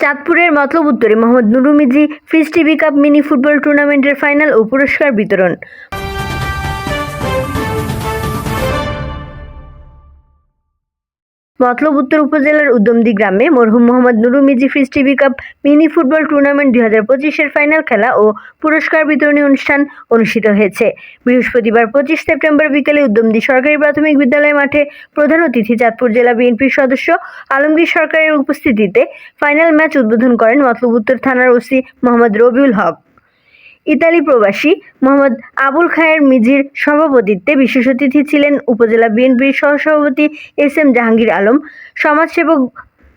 চাঁদপুরের মতলব উত্তরে মোহাম্মদ নুরুমিজি ফিস টিভি কাপ মিনি ফুটবল টুর্নামেন্টের ফাইনাল ও পুরস্কার বিতরণ। মতলব উত্তর উপজেলার উদ্যমদি গ্রামে মরহুম Mohammad Nurumiji fridge TV cup mini football tournament দুই হাজার পঁচিশের ফাইনাল খেলা ও পুরস্কার বিতরণী অনুষ্ঠান অনুষ্ঠিত হয়েছে। বৃহস্পতিবার পঁচিশ সেপ্টেম্বর বিকেলে উদ্যমদি সরকারি প্রাথমিক বিদ্যালয় মাঠে প্রধান অতিথি চাঁদপুর জেলা বিএনপির সদস্য আলমগীর সরকারের উপস্থিতিতে ফাইনাল ম্যাচ উদ্বোধন করেন মতলব উত্তর থানার ওসি মোহাম্মদ রবিউল হক। ইতালি প্রবাসী মোহাম্মদ আবুল খায়ের মিজির সভাপতিত্বে বিশেষ অতিথি ছিলেন উপজেলা বিএনপির সহসভাপতি এস এম জাহাঙ্গীর আলম, সমাজসেবক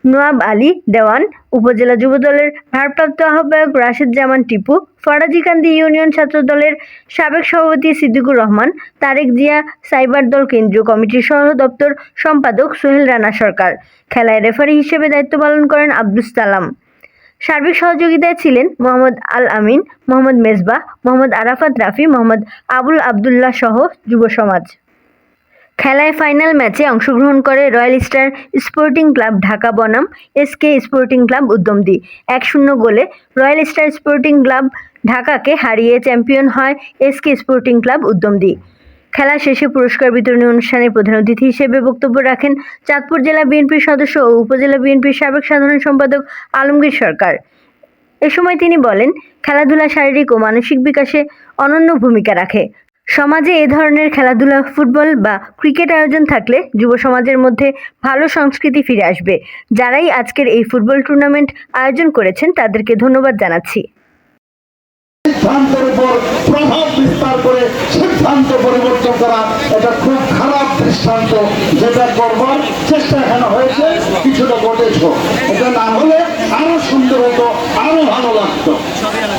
নোয়াব আলী দেওয়ান, উপজেলা যুবদলের ভারপ্রাপ্ত আহ্বায়ক রাশেদ জামান টিপু ফরাজিকান্দি ইউনিয়ন ছাত্রদলের সাবেক সভাপতি সিদ্দিকুর রহমান, তারেক জিয়া সাইবার দল কেন্দ্রীয় কমিটির সহ দপ্তর সম্পাদক সোহেল রানা সরকার। খেলায় রেফারি হিসেবে দায়িত্ব পালন করেন আব্দুস সালাম। সার্বিক সহযোগিতায় ছিলেন মোহাম্মদ আল আমিন, মোহাম্মদ মেজবাহ মোহাম্মদ আরাফাত রাফি, মোহাম্মদ আবুল আবদুল্লাহ সহ যুব সমাজ। খেলায় ফাইনাল ম্যাচে অংশগ্রহণ করে royal star sporting club Dhaka বনাম এসকে স্পোর্টিং ক্লাব উদ্যমদি। এক শূন্য গোলে রয়্যাল স্টার স্পোর্টিং ক্লাব ঢাকাকে হারিয়ে চ্যাম্পিয়ন হয় এসকে স্পোর্টিং ক্লাব উদ্যমদি। খেলা শেষে পুরস্কার বিতরণী অনুষ্ঠানে প্রধান অতিথি হিসেবে বক্তব্য রাখেন চাঁদপুর জেলা বিএনপির সদস্য ও উপজেলা বিএনপির সাবেক সাধারণ সম্পাদক আলমগীর সরকার। এ সময় তিনি বলেন, খেলাধুলা শারীরিক ও মানসিক বিকাশে অনন্য ভূমিকা রাখে। সমাজে এ ধরনের খেলাধুলা, ফুটবল বা ক্রিকেট আয়োজন থাকলে যুব সমাজের মধ্যে ভালো সংস্কৃতি ফিরে আসবে। যারাই আজকের এই ফুটবল টুর্নামেন্ট আয়োজন করেছেন তাদেরকে ধন্যবাদ জানাচ্ছি। সিদ্ধান্তের উপর প্রভাব বিস্তার করে সিদ্ধান্ত পরিবর্তন করা এটা খুব খারাপ দৃষ্টান্ত। যেটা করবার চেষ্টা এখানে হয়েছে, কিছুটা ঘটেছ। এটা না হলে আরও সুন্দর হতো, আরও ভালো লাগতো।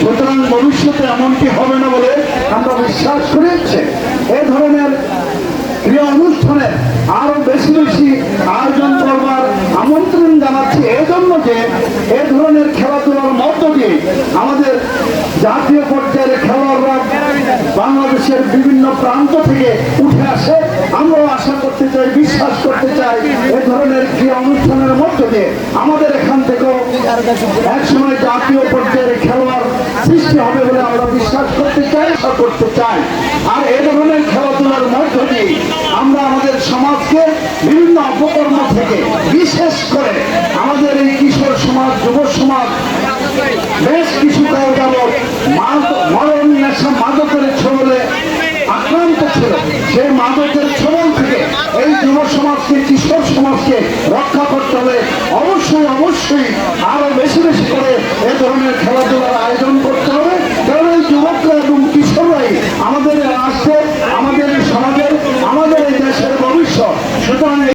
সুতরাং ভবিষ্যতে এমনটি হবে না বলে আমরা বিশ্বাস করেছে এ ধরনের ক্রিয়া অনুষ্ঠানে আরও বেশি বেশি আয়োজন করবার আমন্ত্রণ জানাচ্ছি। এজন্য যে এ ধরনের খেলাধুলার মধ্য দিয়ে আমাদের জাতীয় পর্যায়ের খেলোয়াড়রা বাংলাদেশের বিভিন্ন প্রান্ত থেকে উঠে আসে। আমরাও আশা করতে চাই, বিশ্বাস করতে চাই, এ ধরনের ক্রিয়া অনুষ্ঠানের মধ্য দিয়ে আমাদের এখান থেকেও একসময় জাতীয় পর্যায়ের খেলোয়াড় সৃষ্টি হবে বলে আমরা বিশ্বাস করতে চাই, আশা করতে চাই। আর এ ধরনের খেলাধুলার মধ্য দিয়ে আমরা আমাদের সমাজকে বিভিন্ন অপকর্ম থেকে, বিশেষ করে আমাদের এই কিশোর সমাজ, যুব সমাজ, বেশ মরণ, নেশা, মাদকের ছবলে আক্রান্ত ছিল। সেই মাদকের ছবল থেকে এই যুব সমাজকে, কিশোর সমাজকে রক্ষা করতে হবে। অবশ্যই অবশ্যই আরও বেশি বেশি করে এ ধরনের খেলাধুলার আয়োজন করতে হবে। কারণ এই যুবকরা এবং কিশোররাই আমাদের রাষ্ট্রের